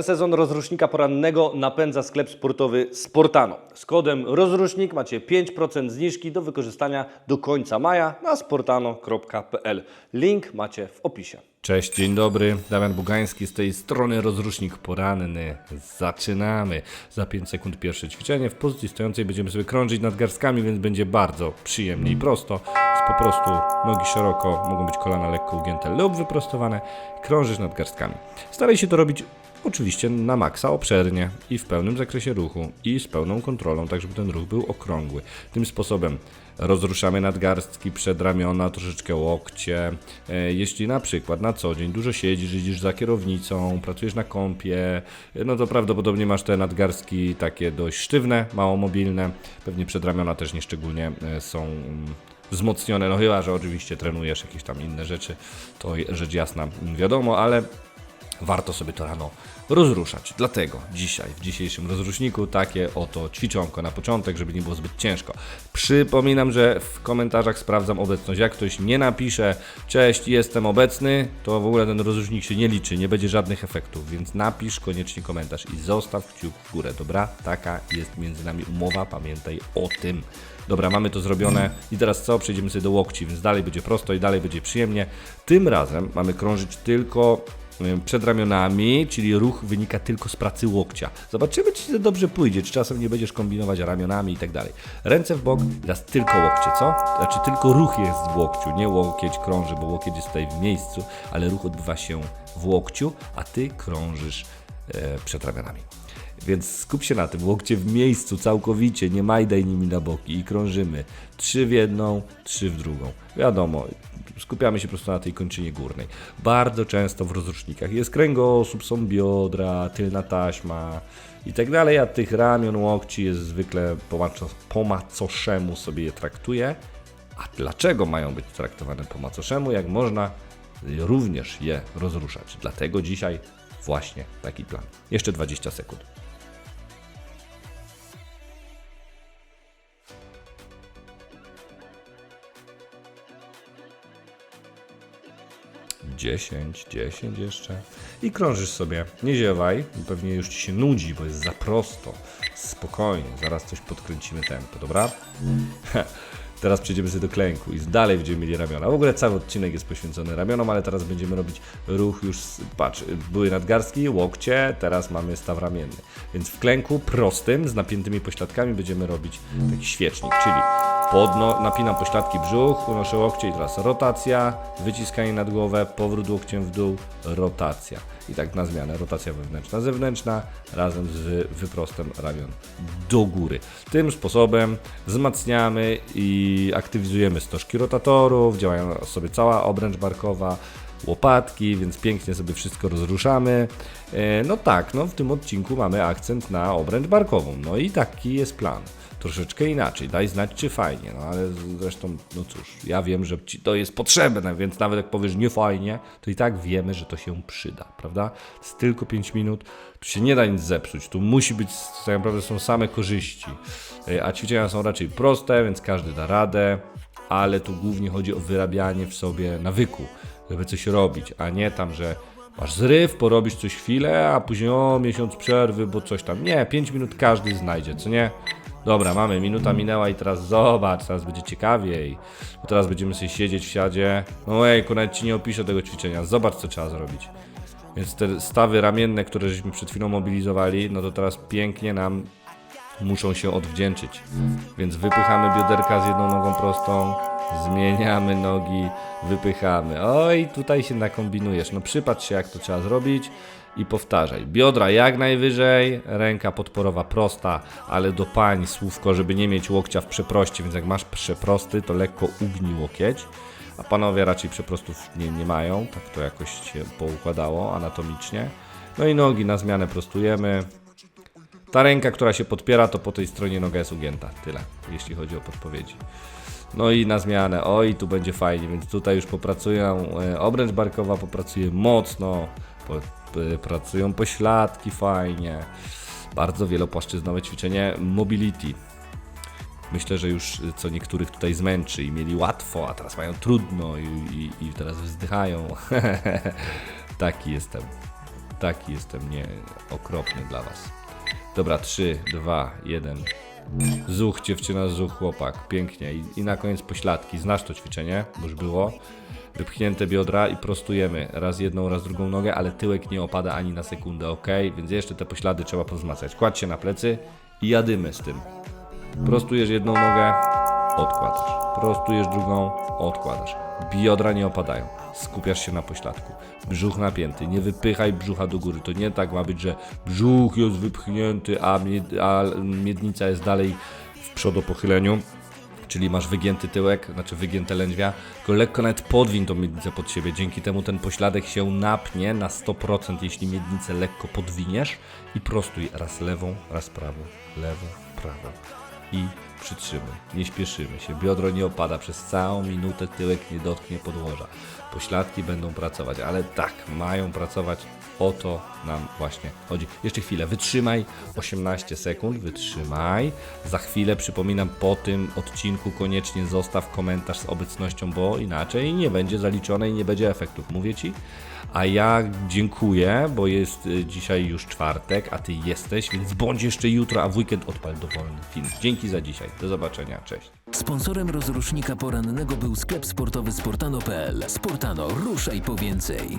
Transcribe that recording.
Ten sezon rozrusznika porannego napędza sklep sportowy Sportano. Z kodem rozrusznik macie 5% zniżki do wykorzystania do końca maja na sportano.pl. Link macie w opisie. Cześć, dzień dobry. Damian Bugański z tej strony Rozrusznik Poranny. Zaczynamy. Za 5 sekund pierwsze ćwiczenie. W pozycji stojącej będziemy sobie krążyć nad garstkami, więc będzie bardzo przyjemnie i prosto. Jest po prostu nogi szeroko, mogą być kolana lekko ugięte lub wyprostowane. Krążysz nad garstkami. Staraj się to robić Oczywiście na maksa obszernie i w pełnym zakresie ruchu i z pełną kontrolą, tak żeby ten ruch był okrągły. Tym sposobem rozruszamy nadgarstki, przedramiona, troszeczkę łokcie. E, Jeśli na przykład na co dzień dużo siedzisz, siedzisz za kierownicą, pracujesz na kąpie, e, no to prawdopodobnie masz te nadgarstki takie dość sztywne, mało mobilne. Pewnie przedramiona też nieszczególnie e, są mm, wzmocnione, no chyba, że oczywiście trenujesz jakieś tam inne rzeczy, to rzecz jasna wiadomo, ale warto sobie to rano rozruszać. Dlatego dzisiaj, w dzisiejszym rozruszniku, takie oto ćwiczonko na początek, żeby nie było zbyt ciężko. Przypominam, że w komentarzach sprawdzam obecność. Jak ktoś nie napisze, cześć, jestem obecny, to w ogóle ten rozrusznik się nie liczy, nie będzie żadnych efektów, więc napisz koniecznie komentarz i zostaw kciuk w górę, dobra? Taka jest między nami umowa, pamiętaj o tym. Dobra, mamy to zrobione i teraz co? Przejdziemy sobie do łokci, więc dalej będzie prosto i dalej będzie przyjemnie. Tym razem mamy krążyć tylko przed ramionami, czyli ruch wynika tylko z pracy łokcia. Zobaczymy, czy to dobrze pójdzie, czy czasem nie będziesz kombinować ramionami i tak dalej. Ręce w bok, teraz tylko łokcie, co? Znaczy tylko ruch jest w łokciu, nie łokieć krąży, bo łokieć jest tutaj w miejscu, ale ruch odbywa się w łokciu, a ty krążysz przed ramionami. Więc skup się na tym, łokcie w miejscu całkowicie, nie majdaj nimi na boki i krążymy. Trzy w jedną, trzy w drugą. Wiadomo, skupiamy się po prostu na tej kończynie górnej. Bardzo często w rozrusznikach jest kręgosłup, są biodra, tylna taśma i tak dalej, a tych ramion, łokci jest zwykle po macoszemu sobie je traktuje. A dlaczego mają być traktowane po macoszemu, jak można również je rozruszać? Dlatego dzisiaj właśnie taki plan. Jeszcze 20 sekund. 10, 10 jeszcze. I krążysz sobie. Nie ziewaj, pewnie już ci się nudzi, bo jest za prosto. Spokojnie, zaraz coś podkręcimy tempo, dobra? Teraz przejdziemy sobie do klęku i dalej będziemy mieli ramiona. W ogóle cały odcinek jest poświęcony ramionom, ale teraz będziemy robić ruch już, patrz, były nadgarstki, łokcie, teraz mamy staw ramienny. Więc w klęku prostym, z napiętymi pośladkami będziemy robić taki świecznik, czyli podno, napinam pośladki brzuch, unoszę łokcie i teraz rotacja, wyciskanie nad głowę, powrót łokciem w dół, rotacja. I tak na zmianę, rotacja wewnętrzna, zewnętrzna, razem z wy- wyprostem ramion do góry. Tym sposobem wzmacniamy i aktywizujemy stożki rotatorów, działają sobie cała obręcz barkowa, łopatki, więc pięknie sobie wszystko rozruszamy. E, No tak, no w tym odcinku mamy akcent na obręcz barkową, no i taki jest plan. Troszeczkę inaczej, daj znać czy fajnie, no ale zresztą, no cóż, ja wiem, że ci to jest potrzebne, więc nawet jak powiesz nie fajnie, to i tak wiemy, że to się przyda, prawda? To jest tylko 5 minut, tu się nie da nic zepsuć, tu musi być, tak naprawdę są same korzyści, E, a ćwiczenia są raczej proste, więc każdy da radę, ale tu głównie chodzi o wyrabianie w sobie nawyku, żeby coś robić, a nie tam, że masz zryw, porobisz coś chwilę, a później o miesiąc przerwy, bo coś tam. Nie, 5 minut każdy znajdzie, co nie? Dobra, mamy, minuta minęła i teraz zobacz, teraz będzie ciekawiej. Bo teraz będziemy sobie siedzieć w siadzie. No ejku, nawet ci nie opiszę tego ćwiczenia. Zobacz, co trzeba zrobić. Więc te stawy ramienne, które żeśmy przed chwilą mobilizowali, no to teraz pięknie nam muszą się odwdzięczyć. Więc wypychamy bioderka z jedną nogą prostą, zmieniamy nogi, wypychamy. Oj, tutaj się nakombinujesz. No przypatrz się, jak to trzeba zrobić i powtarzaj. Biodra jak najwyżej, ręka podporowa prosta, ale do pań słówko, żeby nie mieć łokcia w przeproście, więc jak masz przeprosty, to lekko ugnij łokieć. A panowie raczej przeprostów nie, nie mają, tak to jakoś się poukładało anatomicznie. No i nogi na zmianę prostujemy. Ta ręka, która się podpiera, to po tej stronie noga jest ugięta. Tyle, jeśli chodzi o podpowiedzi. No i na zmianę, oj, tu będzie fajnie, więc tutaj już popracują, e, obręcz barkowa popracuje mocno, po, pracują pośladki fajnie. Bardzo wielopłaszczyznowe ćwiczenie mobility. Myślę, że już y, co niektórych tutaj zmęczy i mieli łatwo, a teraz mają trudno i, i, i teraz wzdychają. Taki jestem. Taki jestem nie okropny dla was. Dobra, 3, 2, 1. Zuch, dziewczyna, zuch, chłopak. Pięknie. I, I na koniec pośladki. Znasz to ćwiczenie? Bo już było. Wypchnięte biodra i prostujemy. Raz jedną, raz drugą nogę, ale tyłek nie opada ani na sekundę, ok? Więc jeszcze te poślady trzeba powzmacniać. Kładź się na plecy i jadymy z tym. Prostujesz jedną nogę, odkładasz. Prostujesz drugą, odkładasz. Biodra nie opadają. Skupiasz się na pośladku. Brzuch napięty. Nie wypychaj brzucha do góry. To nie tak ma być, że brzuch jest wypchnięty, a, mied, a miednica jest dalej w przodopochyleniu. Czyli masz wygięty tyłek, znaczy wygięte lędźwia, tylko lekko nawet podwiń tą miednicę pod siebie. Dzięki temu ten pośladek się napnie na 100%, jeśli miednicę lekko podwiniesz i prostuj raz lewą, raz prawą, lewą, prawą i przytrzymuj. Nie śpieszymy się. Biodro nie opada przez całą minutę, tyłek nie dotknie podłoża. Pośladki będą pracować, ale tak, mają pracować. O to nam właśnie chodzi. Jeszcze chwilę, wytrzymaj 18 sekund, wytrzymaj. Za chwilę, przypominam, po tym odcinku koniecznie zostaw komentarz z obecnością, bo inaczej nie będzie zaliczone i nie będzie efektów. Mówię Ci. A ja dziękuję, bo jest y, dzisiaj już czwartek, a Ty jesteś, więc bądź jeszcze jutro, a w weekend odpal dowolny film. Dzięki za dzisiaj. Do zobaczenia. Cześć. Sponsorem rozrusznika porannego był sklep sportowy Sportano.pl. Sportano, ruszaj po więcej.